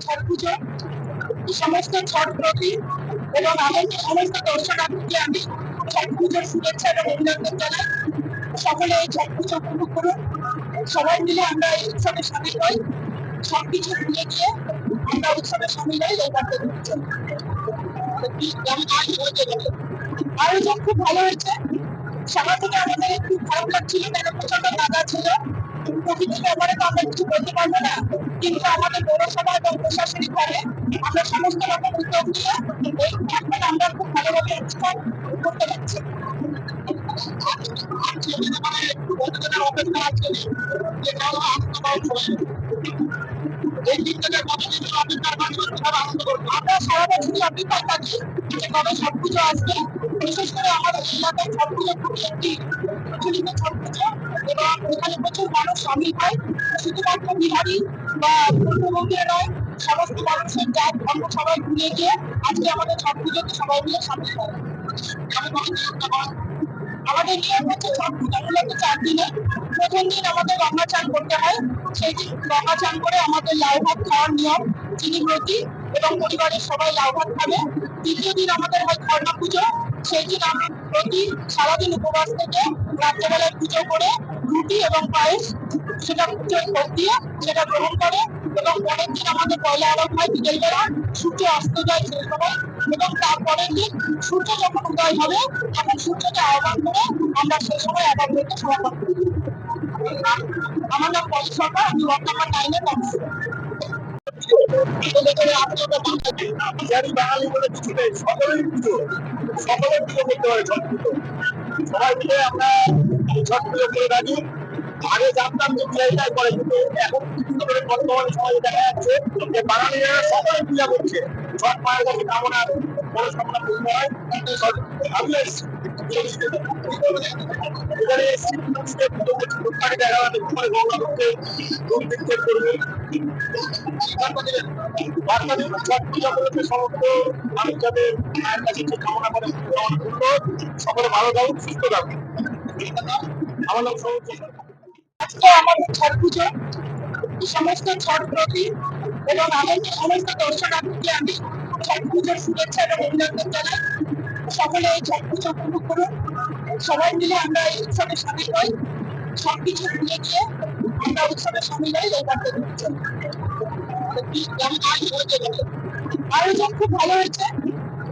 ছট পুজো সমস্ত ছট আয়োজন খুব ভালো হয়েছে। সবার থেকে আমাদের একটু খারাপ লাগছিল কেন? প্রচণ্ড বাধা ছিল। প্রকৃতির ব্যাপারে তো আমরা কিছু বলতে পারব না। কিন্তু আমাদের পৌরসভা এবং প্রশাসনিক ভাবে আমরা সমস্ত রকম উদ্যোগ নিয়ে এই ক্যাম্পেন আমরা খুব ভালোভাবে অনুষ্ঠান করতে পারছি। মানে অপেক্ষা আছে যে আমরা সারা বছরই অপেক্ষায় থাকি যে বিশেষ করে আমাদের এলাকায় একটি প্রচলিত এবং এখানে প্রচুর মানুষ সামিল হয়। শুধুমাত্র বিহারি বা পূর্ববঙ্গের নয়, সমস্ত মানুষের জাত, ধর্ম সবাই ভুলে গিয়ে আজকে আমাদের ছট পুজোতে সবাই মিলে সামিল হয়। আমাদের নিয়ম হচ্ছে ছট পুজো মূলত চার দিনে প্রথম দিন আমাদের গঙ্গা চান করতে হয়। সেই দিন গঙ্গা চান করে আমাদের লাউ ভাত খাওয়ার নিয়ম চিনি ব্রতি এবং পরিবারের সবাই লাউ ভাত খাবে। দ্বিতীয় দিন আমাদের হয় খর্ণা পুজো। সেই দিন আমরা প্রতি সারাদিন উপবাস থেকে রাত্রেবেলায় পুজো করে রুটি এবং পায়েস সেটা পুজোর ভোগ দিয়ে সেটা গ্রহণ করে এবং পরের দিন আমাদের পয়লা আরব হয় বিকেল বেলা সূর্য অস্ত যায় সেই সময় এবং তারপরের দিন সূর্য যখন উদয় হবে, তখন সূর্যকে আহ্বান করে আমরা সেই সময় করতে সমাপন করি। বাঙালি বলে কিছু নেই সকলেই পুজো। করতে পারে সবাই মিলে আমরা ছট পুজো করে থাকি। আগে জানতাম যে বিহারিটাই করে, কিন্তু এখন বিভিন্ন করে সমাজে দেখা যাচ্ছে যে বাঙালিরা সকলে পূজা করছে। ছট মায়ের কাছে কামনা সমস্ত সকলে ভালো থাকুক সুস্থ থাকুক আমাদের ছট পুজো সমস্ত ছট প্রতি এবং আগত সমস্ত দর্শনার্থীকে আমি ছট পুজোর শুভেচ্ছা এবং অভিনন্দন জানাই। সকলে এই ছট পুজো উপভোগ করুন। সবাই মিলে আমরা এই উৎসবে সামিল হই। সবকিছু ভুলে গিয়ে আমরা উৎসবে সামিল হই এই বার্তা দিচ্ছি? আয়োজন খুব ভালো হয়েছে।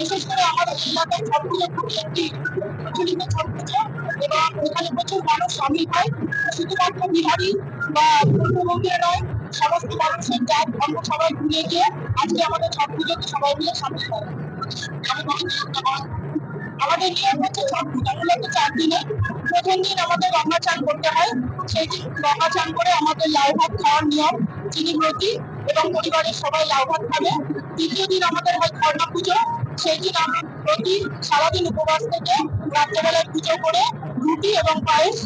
বিশেষ করে আমাদের এলাকায় ছট পুজো খুবই একটি প্রচলিত ছট পুজো এবং এখানে প্রচুর মানুষ সামিল হয়। শুধুমাত্র বিহারি বা পূর্ববঙ্গের নয়, সমস্ত মানুষের জাত, ধর্ম সবাই ভুলে গিয়ে আজকে আমাদের ছট পুজোতে সবাই মিলে সামিল হয়। আমাদের নিয়ম হচ্ছে ছট পুজো। মূলত চার দিনে প্রথম দিন আমাদের গঙ্গা চান করতে হয়। সেই দিন গঙ্গা চান করে আমাদের লাউ ভাত খাওয়ার নিয়ম, চিনি ব্রতি এবং পরিবারের সবাই লাউ ভাত খাবে। দ্বিতীয় দিন আমাদের হয় খর্ণা পুজো। সেই দিন আমরা প্রতি সারাদিন উপবাস থেকে রাত্রেবেলায় পুজো করে রুটি এবং পায়েস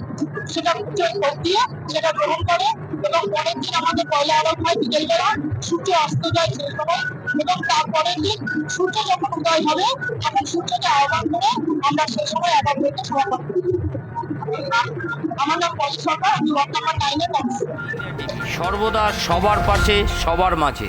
সেটা পুজোর ভোগ দিয়ে সেটা গ্রহণ করে এবং পরের দিন আমাদের পয়লা আরব হয় বিকেলবেলা সূর্য অস্ত যায় সেই সময় এবং তারপরের দিন সূর্য যখন উদয় হবে, তখন সূর্যকে আহ্বান করে আমরা সেই সময় আবার করতে সমাপন করি। আমার নাম সর্বদা সবার পাশে, সবার মাঝে।